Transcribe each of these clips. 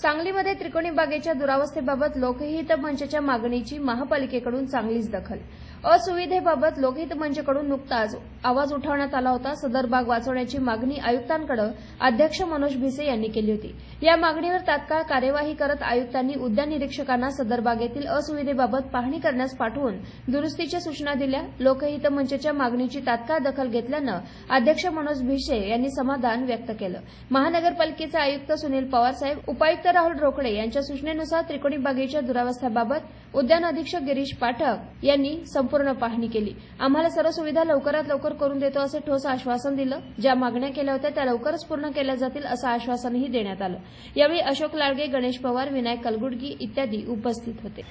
सांगलीमध्ये त्रिकोणी बागेच्या दुरावस्थेबाबत लोकहित मंचच्या मागणीची महापालिकेकडून चांगलीच दखल. असुविधेबाबत लोकहित मंचकडून नुकताच आवाज उठवण्यात आला होता. सदर बाग वाचवण्याची मागणी आयुक्तांकडे अध्यक्ष मनोज भिसे यांनी केली होती. या मागणीवर तात्काळ कार्यवाही करत आयुक्तांनी उद्यान निरीक्षकांना सदर बागेतील असुविधेबाबत पाहणी करण्यास पाठवून दुरुस्तीच्या सूचना दिल्या. लोकहित मंचच्या मागणीची तात्काळ दखल घेतल्यानं अध्यक्ष मनोज भिसे यांनी समाधान व्यक्त केलं. महानगरपालिकेचे आयुक्त सुनील पवारसाहेब उपायुक्त राहुल रोकडे यांच्या सूचनेनुसार त्रिकोणी बागेच्या दुरावस्थेबाबत उद्यान अधीक्षक गिरीश पाठक यांनी संपूर्ण पाहणी केली. आम्हाला सर्व सुविधा लवकरात लवकर करून देतो असे ठोस आश्वासन दिलं. ज्या मागण्या केल्या होत्या त्या लवकरच पूर्ण केल्या जातील असं आश्वासनही देण्यात आलं. यावेळी अशोक लाडगे गणेश पवार विनायक कलगुडगी इत्यादी उपस्थित होते.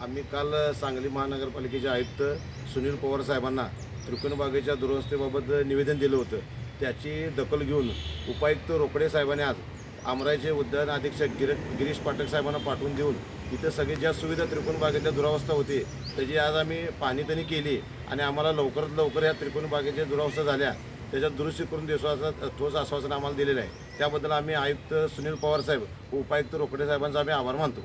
आम्ही काल सांगली महानगरपालिकेचे आयुक्त सुनील पवार साहेबांना त्रिकोण बागेच्या दुरवस्थेबाबत निवेदन दिलं होतं. त्याची दखल घेऊन उपायुक्त रोकडे साहेबांनी आज आमराईचे उद्यान अधीक्षक गिर गिरीश पाठक साहेबांना पाठवून देऊन इथं सगळी ज्या सुविधा त्रिकोण बागेच्या दुरावस्था होती त्याची आज आम्ही पाहणीतणी केली आणि आम्हाला लवकरात लवकर या त्रिकोण बागेच्या दुरावस्था झाल्या. त्याच्यात दुरुस्ती करून देसो ठोस आश्वासन आम्हाला दिलेलं आहे. त्याबद्दल आम्ही आयुक्त सुनील पवार साहेब उपायुक्त रोकडे साहेबांचा आम्ही आभार मानतो.